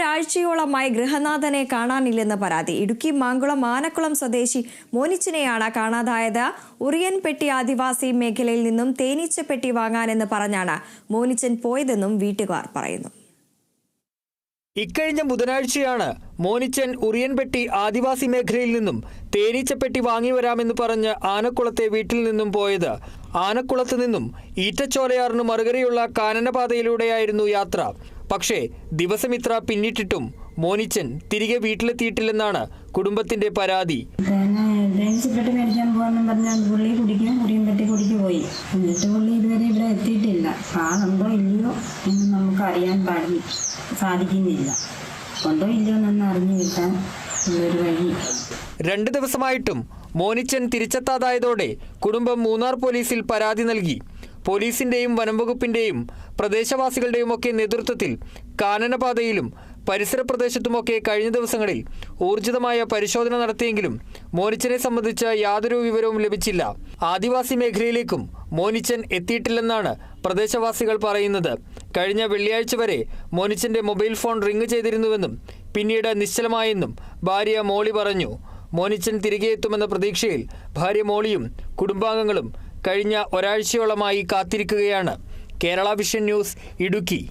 ഒരാഴ്ചയോളമായി ഗൃഹനാഥനെ കാണാനില്ലെന്ന് പരാതി. ഇടുക്കി മാങ്കുളം ആനക്കുളം സ്വദേശി മോനിച്ചിനെയാണ് കാണാതായത്. ഉറിയൻപെട്ടി ആദിവാസി മേഖലയിൽ നിന്നും തേനീച്ചപ്പെട്ടി വാങ്ങാനെന്ന് പറഞ്ഞാണ് മോനിച്ചൻ പോയതെന്നും വീട്ടുകാർ പറയുന്നു. ഇക്കഴിഞ്ഞ ബുധനാഴ്ചയാണ് മോനിച്ചൻ ഉറിയൻപെട്ടി ആദിവാസി മേഖലയിൽ നിന്നും തേനീച്ചപ്പെട്ടി വാങ്ങി വരാമെന്ന് പറഞ്ഞ് ആനക്കുളത്തെ വീട്ടിൽ നിന്നും പോയത്. ആനക്കുളത്ത് നിന്നും ഈറ്റച്ചോലയാറിന് മറുകരയുള്ള കാനനപാതയിലൂടെയായിരുന്നു യാത്ര. പക്ഷേ ദിവസമിത്ര പിന്നിട്ടിട്ടും മോനിച്ചൻ തിരികെ വീട്ടിലെത്തിയിട്ടില്ലെന്നാണ് കുടുംബത്തിന്റെ പരാതി. രണ്ടു തേനീച്ചപ്പെട്ടി മേടിക്കാൻ പോകാമെന്ന് പറഞ്ഞാൽ പുള്ളി കുടിക്കും കുടിയും കുടിക്ക് പോയി. എന്നിട്ട് പുള്ളി ഇതുവരെ ഇവിടെ എത്തിയിട്ടില്ല. ആളുണ്ടോ ഇല്ലയോ എന്ന് നമുക്ക് അറിയാൻ സാധിക്കുന്നില്ല. ഉണ്ടോ ഇല്ലയോ എന്നൊന്ന് അറിഞ്ഞു കിട്ടാൻ ഉള്ളൊരു വഴി. രണ്ട് ദിവസമായിട്ടും മോനിച്ചൻ തിരിച്ചെത്താതായതോടെ കുടുംബം മൂന്നാർ പോലീസിൽ പരാതി നൽകി. പോലീസിന്റെയും വനംവകുപ്പിന്റെയും പ്രദേശവാസികളുടെയും ഒക്കെ നേതൃത്വത്തിൽ കാനനപാതയിലും പരിസര പ്രദേശത്തുമൊക്കെ കഴിഞ്ഞ ദിവസങ്ങളിൽ ഊർജിതമായ പരിശോധന നടത്തിയെങ്കിലും മോനിച്ചനെ സംബന്ധിച്ച യാതൊരു വിവരവും ലഭിച്ചില്ല. ആദിവാസി മേഖലയിലേക്കും മോനിച്ചൻ എത്തിയിട്ടില്ലെന്നാണ് പ്രദേശവാസികൾ പറയുന്നത്. കഴിഞ്ഞ വെള്ളിയാഴ്ച വരെ മോനിച്ചന്റെ മൊബൈൽ ഫോൺ റിംഗ് ചെയ്തിരുന്നുവെന്നും പിന്നീട് നിശ്ചലമായെന്നും ഭാര്യ മോളി പറഞ്ഞു. മോനിച്ചൻ തിരികെ എത്തുമെന്ന പ്രതീക്ഷയിൽ ഭാര്യ മോളിയും കുടുംബാംഗങ്ങളും കഴിഞ്ഞ ഒരാഴ്ചയോളമായി കാത്തിരിക്കുകയാണ്. Kerala vision news Idukki.